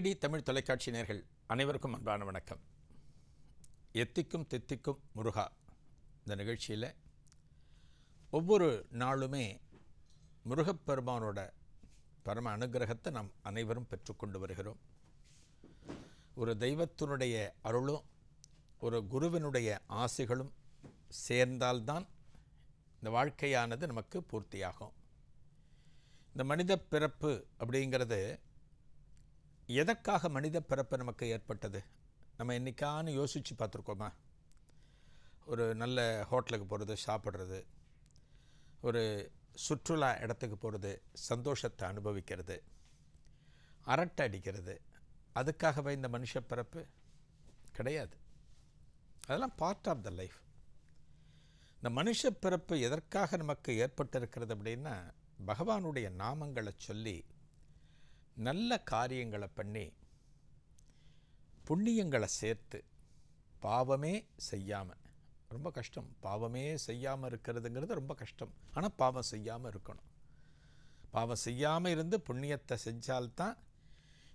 DD Tamil தொலைக்காட்சி நேர்கள் அனைவருக்கும் அன்பான வணக்கம். எத்திக்கும் தித்திக்கும் முருகா இந்த நிகழ்ச்சியில் ஒவ்வொரு நாளுமே முருகப்பெருமானோட பரம அனுகிரகத்தை நாம் அனைவரும் பெற்றுக்கொண்டு வருகிறோம். ஒரு தெய்வத்தினுடைய அருளும் ஒரு குருவினுடைய ஆசைகளும் சேர்ந்தால்தான் இந்த வாழ்க்கையானது நமக்கு பூர்த்தியாகும். இந்த மனித பிறப்பு அப்படிங்கிறது எதற்காக மனித பிறப்பு நமக்கு ஏற்பட்டது? நம்ம என்றைக்கானு யோசித்து பார்த்துருக்கோமா? ஒரு நல்ல ஹோட்டலுக்கு போகிறது சாப்பிட்றது ஒரு சுற்றுலா இடத்துக்கு போகிறது சந்தோஷத்தை அனுபவிக்கிறது அரட்டை அடிக்கிறது அதுக்காகவே இந்த மனுஷ பிறப்பு கிடையாது. அதெல்லாம் பார்ட் ஆஃப் த லைஃப் இந்த மனுஷ பிறப்பு எதற்காக நமக்கு ஏற்பட்டிருக்கிறது அப்படின்னா பகவானுடைய நாமங்களை சொல்லி நல்ல காரியங்களை பண்ணி புண்ணியங்களை சேர்த்து பாவமே செய்யாமல் ரொம்ப கஷ்டம். பாவமே செய்யாமல் இருக்கிறதுங்கிறது ரொம்ப கஷ்டம். ஆனால் பாவம் செய்யாமல் இருக்கணும். பாவம் செய்யாமல் இருந்து புண்ணியத்தை செஞ்சால்தான்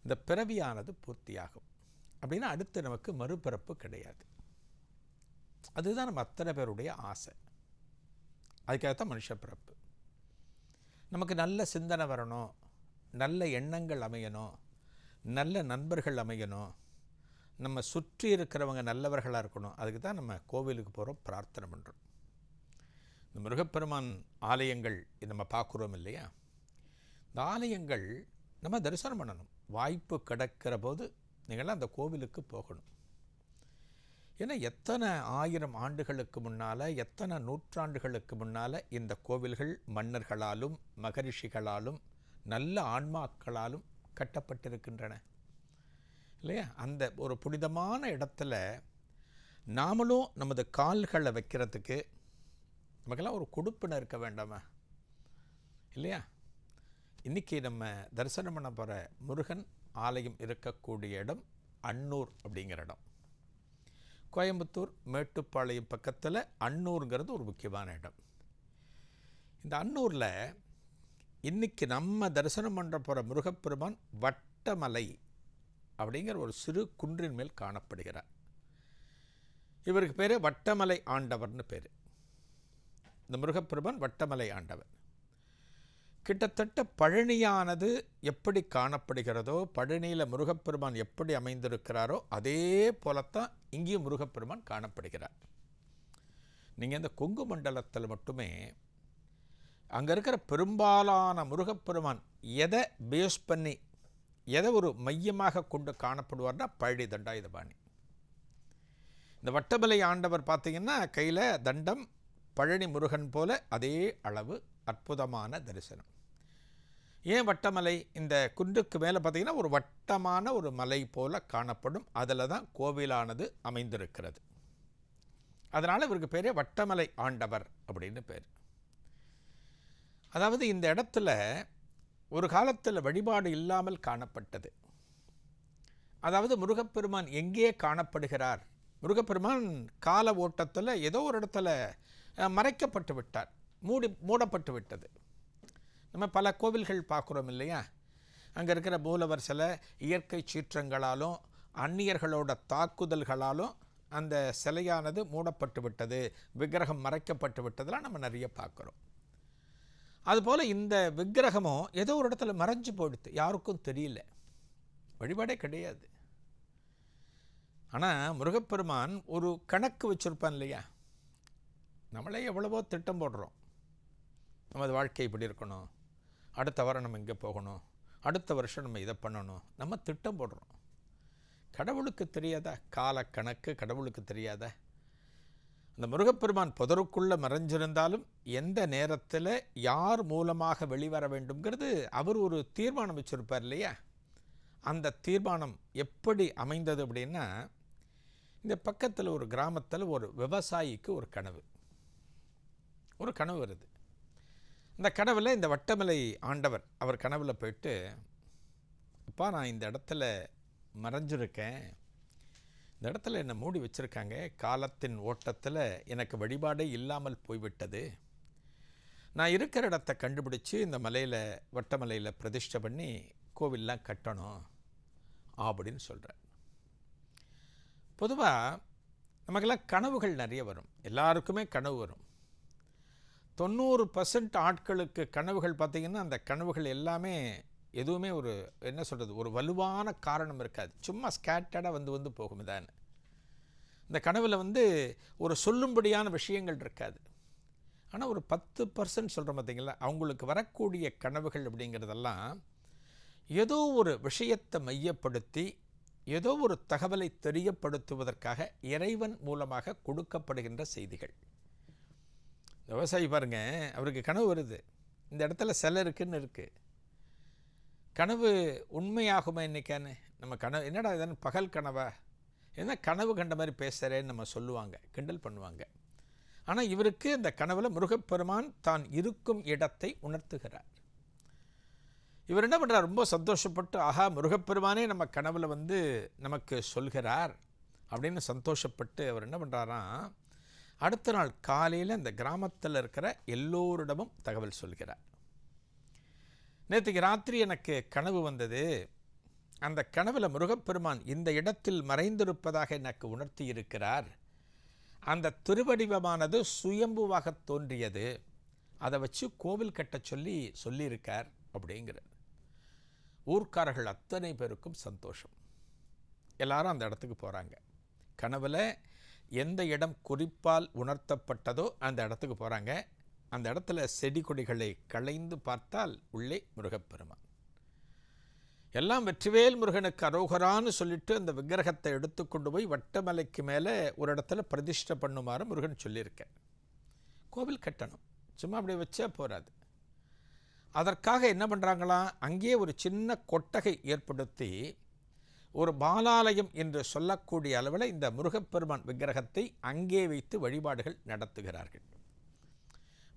இந்த பிறவியானது பூர்த்தியாகும். அப்படின்னா அடுத்து நமக்கு மறுபிறப்பு கிடையாது. அதுதான் நம்ம அத்தனை பேருடைய ஆசை. அதுக்காகத்தான் மனுஷ பிறப்பு. நமக்கு நல்ல சிந்தனை வரணும். நல்ல எண்ணங்கள் அமையணும் நல்ல நண்பர்கள் அமையணும் நம்ம சுற்றி இருக்கிறவங்க நல்லவர்களாக இருக்கணும். அதுக்கு தான் நம்ம கோவிலுக்கு போகிறோம் பிரார்த்தனை பண்ணுறோம் இந்த முருகப்பெருமான் ஆலயங்கள் இது நம்ம பார்க்குறோம் இல்லையா? இந்த ஆலயங்கள் நம்ம தரிசனம் பண்ணணும். வாய்ப்பு கிடக்கிற போது நீங்களாம் அந்த கோவிலுக்கு போகணும். ஏன்னா எத்தனை ஆயிரம் ஆண்டுகளுக்கு முன்னால் எத்தனை நூற்றாண்டுகளுக்கு முன்னால் இந்த கோவில்கள் மன்னர்களாலும் மகரிஷிகளாலும் நல்ல ஆன்மாக்களாலும் கட்டப்பட்டிருக்கின்றன. இல்லையா? அந்த ஒரு புனிதமான இடத்துல நாமளும் நமது கால்களை வைக்கிறதுக்கு நமக்கெல்லாம் ஒரு கொடுப்பினை இருக்க வேண்டாமா? இல்லையா? இன்றைக்கி நம்ம தரிசனம் பண்ண போகிற முருகன் ஆலயம் இருக்கக்கூடிய இடம் அன்னூர் அப்படிங்கிற இடம். கோயம்புத்தூர் மேட்டுப்பாளையம் பக்கத்தில் அன்னூருங்கிறது ஒரு முக்கியமான இடம். இந்த அன்னூரில் இன்றைக்கி நம்ம தரிசனம் பண்ணுற போகிற முருகப்பெருமான் வட்டமலை அப்படிங்கிற ஒரு சிறு குன்றின் மேல் காணப்படுகிறார். இவருக்கு பேர் வட்டமலை ஆண்டவர்னு பேர். இந்த முருகப்பெருமான் வட்டமலை ஆண்டவர். கிட்டத்தட்ட பழனியானது எப்படி காணப்படுகிறதோ பழனியில் முருகப்பெருமான் எப்படி அமைந்திருக்கிறாரோ அதே போலத்தான் இங்கேயும் முருகப்பெருமான் காணப்படுகிறார். நீங்கள் இந்த கொங்கு மண்டலத்தில் மட்டுமே அங்கே இருக்கிற பெரும்பாலான முருகப்பெருமான் எதை பேஸ் பண்ணி எதை ஒரு மையமாக கொண்டு காணப்படுவார்னா பழனி தண்டாயுதபாணி. இந்த வட்டமலை ஆண்டவர் பார்த்தீங்கன்னா கையில் தண்டம் பழனி முருகன் போல அதே அளவு அற்புதமான தரிசனம். ஏன் வட்டமலை இந்த குன்றுக்கு மேலே பார்த்தீங்கன்னா ஒரு வட்டமான ஒரு மலை போல காணப்படும். அதில் தான் கோவிலானது அமைந்திருக்கிறது. அதனால் இவருக்கு பேரே வட்டமலை ஆண்டவர் அப்படின்னு பேர். அதாவது இந்த இடத்துல ஒரு காலத்தில் வழிபாடு இல்லாமல் காணப்பட்டது. அதாவது முருகப்பெருமான் எங்கே காணப்படுகிறார்? முருகப்பெருமான் கால ஓட்டத்தில் ஏதோ ஒரு இடத்துல மறைக்கப்பட்டு விட்டார். மூடி மூடப்பட்டு விட்டது. நம்ம பல கோவில்கள் பார்க்குறோம் இல்லையா? அங்கே இருக்கிற மூலவர் சில இயற்கை சீற்றங்களாலும் அந்நியர்களோட தாக்குதல்களாலும் அந்த சிலையானது மூடப்பட்டு விட்டது. விக்கிரகம் மறைக்கப்பட்டு விட்டதெல்லாம் நம்ம நிறைய பார்க்குறோம். அதுபோல் இந்த விக்கிரகமும் ஏதோ ஒரு இடத்துல மறைஞ்சு போயிடுது. யாருக்கும் தெரியல. வழிபாடே கிடையாது. ஆனால் முருகப்பெருமான் ஒரு கணக்கு வச்சுருப்பான் இல்லையா? நம்மளே எவ்வளவோ திட்டம் போடுறோம். நமது வாழ்க்கை இப்படி இருக்கணும். அடுத்த வாரம் நம்ம இங்கே போகணும். அடுத்த வருஷம் நம்ம இதை பண்ணணும். நம்ம திட்டம் போடுறோம். கடவுளுக்கு தெரியாதா? கால கணக்கு கடவுளுக்கு தெரியாதா? அந்த முருகப்பெருமான் புதருக்குள்ளே மறைஞ்சிருந்தாலும் எந்த நேரத்தில் யார் மூலமாக வெளிவர வேண்டும்ங்கிறது அவர் ஒரு தீர்மானம் வச்சுருப்பார் இல்லையா? அந்த தீர்மானம் எப்படி அமைந்தது அப்படின்னா இந்த பக்கத்தில் ஒரு கிராமத்தில் ஒரு விவசாயிக்கு ஒரு கனவு. ஒரு கனவு வருது. இந்த கனவில் இந்த வட்டமலை ஆண்டவர் அவர் கனவில் போயிட்டு அப்பா நான் இந்த இடத்துல மறைஞ்சிருக்கேன். இந்த இடத்துல என்னை மூடி வச்சுருக்காங்க. காலத்தின் ஓட்டத்தில் எனக்கு வழிபாடே இல்லாமல் போய்விட்டது. நான் இருக்கிற இடத்த கண்டுபிடிச்சி இந்த மலையில் வட்டமலையில் பிரதிஷ்டை பண்ணி கோவில்லாம் கட்டணும் அப்படின்னு சொல்கிறேன் பொதுவாக நமக்கெல்லாம் கனவுகள் நிறைய வரும். எல்லாருக்குமே கனவு வரும். தொண்ணூறு பர்சன்ட் ஆட்களுக்கு கனவுகள் பார்த்திங்கன்னா அந்த கனவுகள் எல்லாமே எதுவுமே ஒரு என்ன சொல்கிறது ஒரு வலுவான காரணம் இருக்காது. சும்மா ஸ்கேட்டர்டாக வந்து வந்து போகும் இதான்னு. இந்த கனவில் வந்து ஒரு சொல்லும்படியான விஷயங்கள் இருக்காது. ஆனால் ஒரு பத்து பர்சன்ட் சொல்கிறோம் பார்த்தீங்களா அவங்களுக்கு வரக்கூடிய கனவுகள் அப்படிங்கிறதெல்லாம் ஏதோ ஒரு விஷயத்தை மையப்படுத்தி ஏதோ ஒரு தகவலை தெரியப்படுத்துவதற்காக இறைவன் மூலமாக கொடுக்கப்படுகின்ற செய்திகள். விவசாயி பாருங்க அவருக்கு கனவு வருது. இந்த இடத்துல சிலை இருக்குன்னு இருக்குது கனவு உண்மையாகுமா இன்னைக்கான்னு? நம்ம கனவு என்னடா இதன்னு பகல் கனவா? என்ன கனவு கண்ட மாதிரி பேசுகிறேன்னு நம்ம சொல்லுவாங்க கிண்டல் பண்ணுவாங்க. ஆனால் இவருக்கு இந்த கனவில் முருகப்பெருமான் தான் இருக்கும் இடத்தை உணர்த்துகிறார். இவர் என்ன பண்ணுறார் ரொம்ப சந்தோஷப்பட்டு ஆஹா முருகப்பெருமானே நம்ம கனவில் வந்து நமக்கு சொல்கிறார். அப்படின்னு சந்தோஷப்பட்டு அவர் என்ன பண்ணுறாராம் அடுத்த நாள் காலையில் இந்த கிராமத்தில் இருக்கிற எல்லோரிடமும் தகவல் சொல்கிறார். நேற்றுக்கு ராத்திரி எனக்கு கனவு வந்தது. அந்த கனவில் முருகப்பெருமான் இந்த இடத்தில் மறைந்திருப்பதாக எனக்கு உணர்த்தி இருக்கிறார் அந்த திருவடிவமானது சுயம்புவாக தோன்றியது. அதை வச்சு கோவில் கட்ட சொல்லி சொல்லியிருக்கார் அப்படிங்கிறது ஊர்க்காரர்கள் அத்தனை பேருக்கும் சந்தோஷம். எல்லாரும் அந்த இடத்துக்கு போகிறாங்க கனவில் எந்த இடம் குறிப்பால் உணர்த்தப்பட்டதோ அந்த இடத்துக்கு போகிறாங்க அந்த இடத்துல செடி கொடிகளை களைந்து பார்த்தால் உள்ளே முருகப்பெருமான். எல்லாம் வெற்றிவேல் முருகனுக்கு அரோகரான்னு சொல்லிட்டு அந்த விக்கிரகத்தை எடுத்துக்கொண்டு போய் வட்டமலைக்கு மேலே ஒரு இடத்துல பிரதிஷ்டை பண்ணுமாறு முருகன் சொல்லியிருக்கேன் கோவில் கட்டணும். சும்மா அப்படியே வச்சா போகாது அதற்காக என்ன பண்ணுறாங்களாம் அங்கேயே ஒரு சின்ன கொட்டகை ஏற்படுத்தி ஒரு பாலாலயம் என்று சொல்லக்கூடிய அளவில் இந்த முருகப்பெருமான் விக்கிரகத்தை அங்கே வைத்து வழிபாடுகள் நடத்துகிறார்கள்.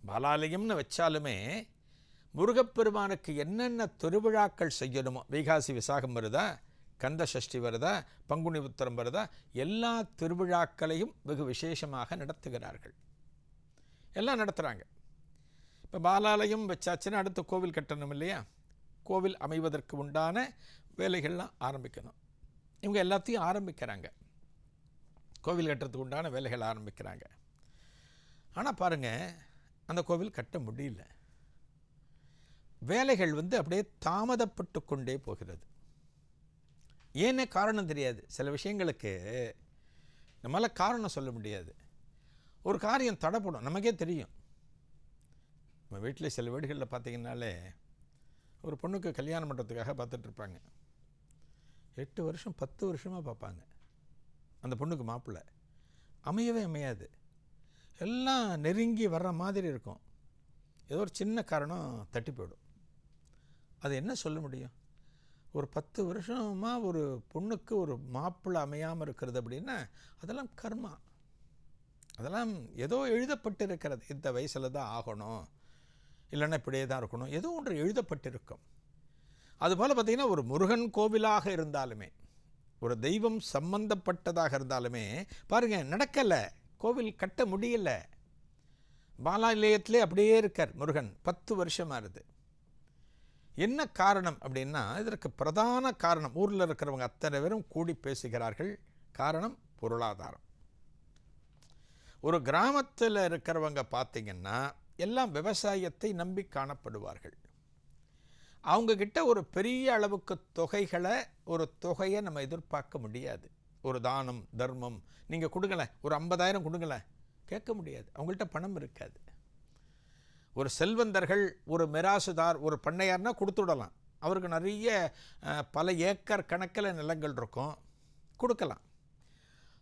பாலாலயம்னு வச்சாலுமே முருகப்பெருமானுக்கு என்னென்ன திருவிழாக்கள் செய்யணுமோ வைகாசி விசாகம் வருதா கந்த சஷ்டி வருதா பங்குனி உத்தரம் வருதா எல்லா திருவிழாக்களையும் வெகு விசேஷமாக நடத்துகிறார்கள். எல்லாம் நடத்துகிறாங்க இப்போ பாலாலயம் வச்சாச்சுன்னா அடுத்து கோவில் கட்டணும் இல்லையா? கோவில் அமைவதற்கு உண்டான வேலைகள்லாம் ஆரம்பிக்கணும். இவங்க எல்லாத்தையும் ஆரம்பிக்கிறாங்க. கோவில் கட்டுறதுக்கு உண்டான வேலைகள் ஆரம்பிக்கிறாங்க. ஆனால் பாருங்கள் அந்த கோவில் கட்ட முடியல. வேலைகள் வந்து அப்படியே தாமதப்பட்டு கொண்டே போகிறது. ஏன்னே காரணம் தெரியாது. சில விஷயங்களுக்கு நம்மளால் காரணம் சொல்ல முடியாது. ஒரு காரியம் தடைப்படும் நமக்கே தெரியும். நம்ம வீட்டில் சில வீடுகளில் பார்த்தீங்கன்னாலே ஒரு பொண்ணுக்கு கல்யாணம் பண்ணுறதுக்காக பார்த்துட்ருப்பாங்க. எட்டு வருஷம் பத்து வருஷமாக பார்ப்பாங்க. அந்த பொண்ணுக்கு மாப்பிள்ளை. அமையவே அமையாது. எல்லாம் நெருங்கி வர்ற மாதிரி இருக்கும். ஏதோ ஒரு சின்ன காரணம் தட்டி போயிடும். அது என்ன சொல்ல முடியும்? ஒரு பத்து வருஷமாக ஒரு பொண்ணுக்கு ஒரு மாப்பிள்ளை அமையாமல் இருக்கிறது அப்படின்னா அதெல்லாம் கர்மா. அதெல்லாம் ஏதோ எழுதப்பட்டு இருக்கிறது இந்த வயசில் தான் ஆகணும். இல்லைன்னா இப்படியே தான் இருக்கணும். ஏதோ ஒன்று எழுதப்பட்டிருக்கும். அதுபோல் பார்த்திங்கன்னா ஒரு முருகன் கோவிலாக இருந்தாலுமே ஒரு தெய்வம் சம்பந்தப்பட்டதாக இருந்தாலுமே பாருங்கள் நடக்கலை. கோவில் கட்ட முடியல. பாலாலயத்திலே அப்படியே இருக்கார் முருகன். பத்து வருஷமாக இருது என்ன காரணம் அப்படின்னா இதற்கு பிரதான காரணம் ஊரில் இருக்கிறவங்க அத்தனை பேரும் கூடி பேசுகிறார்கள். காரணம் பொருளாதாரம். ஒரு கிராமத்தில் இருக்கிறவங்க பார்த்திங்கன்னா எல்லாம் விவசாயத்தை நம்பி காணப்படுவார்கள். அவங்கக்கிட்ட ஒரு பெரிய அளவுக்கு தொகைகளை ஒரு தொகையை நம்ம எதிர்பார்க்க முடியாது. ஒரு தானம் தர்மம். நீங்கள் கொடுங்களேன். ஒரு ஐம்பதாயிரம் கொடுங்களேன். கேட்க முடியாது. அவங்கள்ட்ட பணம் இருக்காது. ஒரு செல்வந்தர்கள் ஒரு மிராசுதார் ஒரு பண்ணையார்னா கொடுத்துடலாம் அவருக்கு நிறைய பல ஏக்கர் கணக்கில் நிலங்கள் இருக்கும். கொடுக்கலாம்.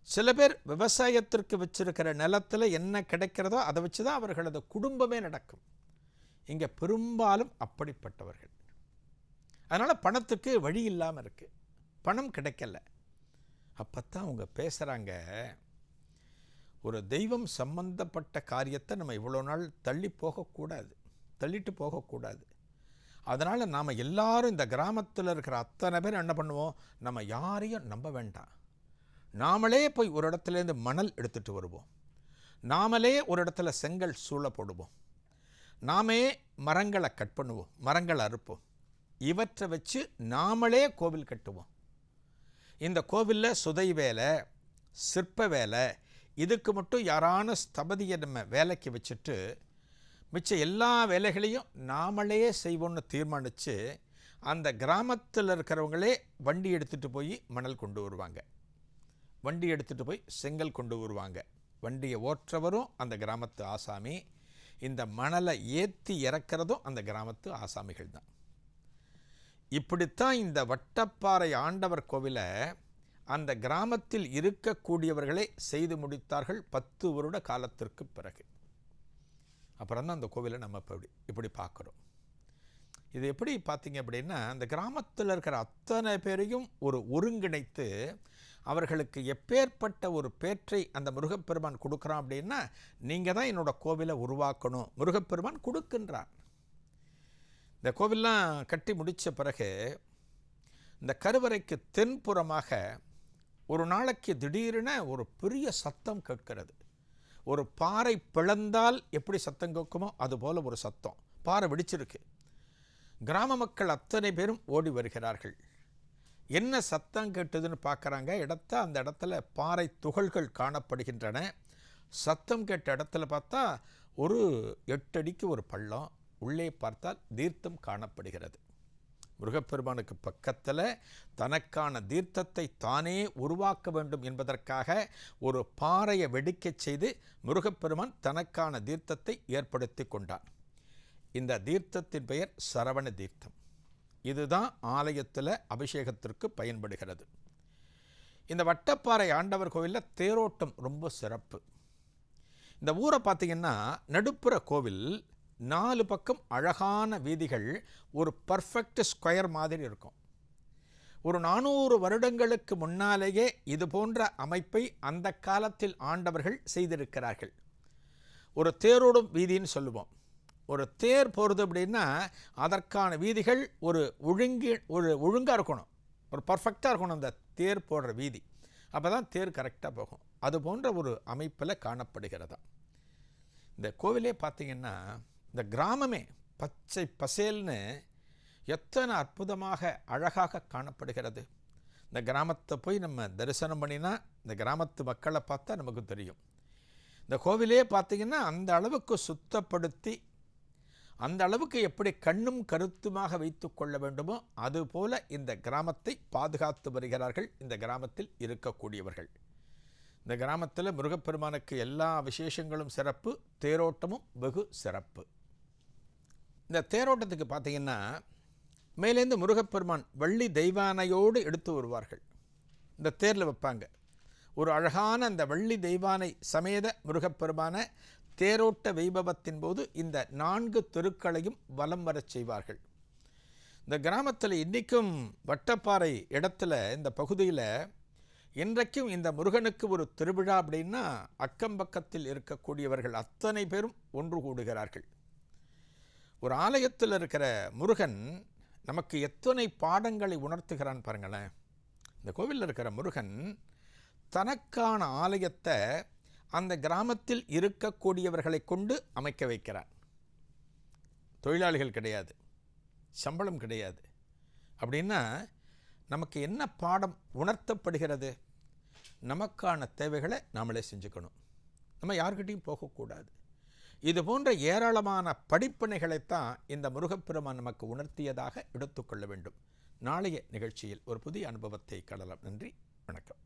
சில பேர் விவசாயத்திற்கு வச்சிருக்கிற நிலத்தில் என்ன கிடைக்கிறதோ அதை வச்சு தான் அவர்களது குடும்பமே நடக்கும். இங்கே பெரும்பாலும் அப்படிப்பட்டவர்கள். அதனால் பணத்துக்கு வழி இல்லாமல் இருக்குது பணம் கிடைக்கல. அப்போ தான் அவங்க பேசுகிறாங்க ஒரு தெய்வம் சம்பந்தப்பட்ட காரியத்தை நம்ம இவ்வளோ நாள் தள்ளி போகக்கூடாது தள்ளிட்டு போகக்கூடாது. அதனால் நாம் எல்லாரும் இந்த கிராமத்தில் இருக்கிற அத்தனை பேர் என்ன பண்ணுவோம்? நம்ம யாரையும் நம்ப வேண்டாம். நாமளே போய் ஒரு இடத்துலேருந்து மணல் எடுத்துகிட்டு வருவோம். நாமளே ஒரு இடத்துல செங்கல் சூழ போடுவோம். நாமே மரங்களை கட் பண்ணுவோம் மரங்களை அறுப்போம். இவற்றை வச்சு நாமளே கோவில் கட்டுவோம். இந்த கோவிலில் சுதை வேலை சிற்ப வேலை இதுக்கு மட்டும் யாரான ஸ்தபதியை நம்ம வேலைக்கு வச்சுட்டு மிச்ச எல்லா வேலைகளையும் நாமளே செய்வோம்னு தீர்மானித்து அந்த கிராமத்தில் இருக்கிறவங்களே வண்டி எடுத்துகிட்டு போய் மணல் கொண்டு வருவாங்க. வண்டி எடுத்துகிட்டு போய் செங்கல் கொண்டு வருவாங்க. வண்டியை ஓற்றவரும் அந்த கிராமத்து ஆசாமி இந்த மணலை ஏற்றி இறக்கிறதும் அந்த கிராமத்து ஆசாமிகள் தான் இப்படித்தான் இந்த வட்டப்பாறை ஆண்டவர் கோவிலை அந்த கிராமத்தில் இருக்கக்கூடியவர்களே செய்து முடித்தார்கள் பத்து வருட காலத்திற்கு பிறகு. அப்புறம் தான் அந்த கோவிலை நம்ம இப்படி இப்படி பார்க்குறோம். இது எப்படி பார்த்தீங்க அப்படின்னா அந்த கிராமத்தில் இருக்கிற அத்தனை பேரையும் ஒரு ஒருங்கிணைத்து அவர்களுக்கு எப்பேற்பட்ட ஒரு பேற்றை அந்த முருகப்பெருமான் கொடுக்குறான் அப்படின்னா நீங்கள் தான் என்னோட கோவிலை உருவாக்கணும் முருகப்பெருமான் கொடுக்கின்றான் இந்த கோவில்லாம் கட்டி முடித்த பிறகு இந்த கருவறைக்கு தென்புறமாக ஒரு நாளைக்கு திடீரென ஒரு பெரிய சத்தம் கேட்கிறது. ஒரு பாறை பிளந்தால் எப்படி சத்தம் கேட்குமோ அதுபோல் ஒரு சத்தம். பாறை வெடிச்சிருக்கு. கிராம மக்கள் அத்தனை பேரும் ஓடி வருகிறார்கள். என்ன சத்தம் கேட்டதுன்னு பார்க்குறாங்க. இடத்த அந்த இடத்துல பாறை துகள்கள் காணப்படுகின்றன. சத்தம் கேட்ட இடத்துல பார்த்தா ஒரு எட்டடிக்கு ஒரு பள்ளம் உள்ளே பார்த்தால் தீர்த்தம் காணப்படுகிறது. முருகப்பெருமானுக்கு பக்கத்தில் தனக்கான தீர்த்தத்தை தானே உருவாக்க வேண்டும் என்பதற்காக ஒரு பாறையை வெடிக்கச் செய்து முருகப்பெருமான் தனக்கான தீர்த்தத்தை ஏற்படுத்தி கொண்டான் இந்த தீர்த்தத்தின் பெயர் சரவண தீர்த்தம். இதுதான் ஆலயத்தில் அபிஷேகத்திற்கு பயன்படுகிறது. இந்த வட்டப்பாறை ஆண்டவர் கோவிலில் தேரோட்டம் ரொம்ப சிறப்பு. இந்த ஊரை பார்த்தீங்கன்னா நடுப்புற கோவில் நாலு பக்கம் அழகான வீதிகள் ஒரு பர்ஃபெக்ட் ஸ்கொயர் மாதிரி இருக்கும். ஒரு நானூறு வருடங்களுக்கு முன்னாலேயே இது போன்ற அமைப்பை அந்த காலத்தில் ஆண்டவர்கள் செய்திருக்கிறார்கள். ஒரு தேரோடும் வீதின்னு சொல்லுவோம். ஒரு தேர் போகிறது அப்படின்னா அதற்கான வீதிகள் ஒரு ஒழுங்கி ஒரு ஒழுங்காக இருக்கணும். ஒரு பர்ஃபெக்டாக இருக்கணும் அந்த தேர் போடுற வீதி. அப்போ தான் தேர் கரெக்டாக போகும். அது போன்ற ஒரு அமைப்பில் காணப்படுகிறதா இந்த கோவிலே பார்த்தீங்கன்னா இந்த கிராமமே பச்சை பசேல்னு எத்தனை அற்புதமாக அழகாக காணப்படுகிறது. இந்த கிராமத்தை போய் நம்ம தரிசனம் பண்ணினா இந்த கிராமத்து மக்களை பார்த்தா நமக்கு தெரியும். இந்த கோவிலே பார்த்தீங்கன்னா அந்த அளவுக்கு சுத்தப்படுத்தி அந்த அளவுக்கு எப்படி கண்ணும் கருத்துமாக வைத்து கொள்ள வேண்டுமோ அதுபோல இந்த கிராமத்தை பாதுகாத்து வருகிறார்கள். இந்த கிராமத்தில் இருக்கக்கூடியவர்கள். இந்த கிராமத்தில் முருகப்பெருமானுக்கு எல்லா விசேஷங்களும் சிறப்பு தேரோட்டமும் வெகு சிறப்பு. இந்த தேரோட்டத்துக்கு பார்த்தீங்கன்னா மேலேருந்து முருகப்பெருமான் வள்ளி தெய்வானையோடு எடுத்து வருவார்கள். இந்த தேரில் வைப்பாங்க. ஒரு அழகான அந்த வள்ளி தெய்வானை சமேத முருகப்பெருமான தேரோட்ட வைபவத்தின் போது இந்த நான்கு தெருக்களையும் வலம் வரச் செய்வார்கள். இந்த கிராமத்தில் இன்றைக்கும் வட்டப்பாறை இடத்துல இந்த பகுதியில் இன்றைக்கும் இந்த முருகனுக்கு ஒரு திருவிழா அப்படின்னா அக்கம் பக்கத்தில் இருக்கக்கூடியவர்கள் அத்தனை பேரும் ஒன்று கூடுகிறார்கள். ஒரு ஆலயத்தில் இருக்கிற முருகன் நமக்கு எத்தனை பாடங்களை உணர்த்துகிறான் பாருங்களேன். இந்த கோவிலில் இருக்கிற முருகன் தனக்கான ஆலயத்தை அந்த கிராமத்தில் இருக்கக்கூடியவர்களை கொண்டு அமைக்க வைக்கிறார். தொழிலாளிகள் கிடையாது சம்பளம் கிடையாது. அப்படின்னா நமக்கு என்ன பாடம் உணர்த்தப்படுகிறது? நமக்கான தேவைகளை நாமளே செஞ்சுக்கணும். நம்ம யார்கிட்டையும் போகக்கூடாது. இது போன்ற ஏராளமான படிப்பினைகளைத்தான் இந்த முருகப்பெருமான் நமக்கு உணர்த்தியதாக எடுத்துக்கொள்ள வேண்டும். நாளைய நிகழ்ச்சியில் ஒரு புதிய அனுபவத்தை கடலாம் நன்றி. வணக்கம்.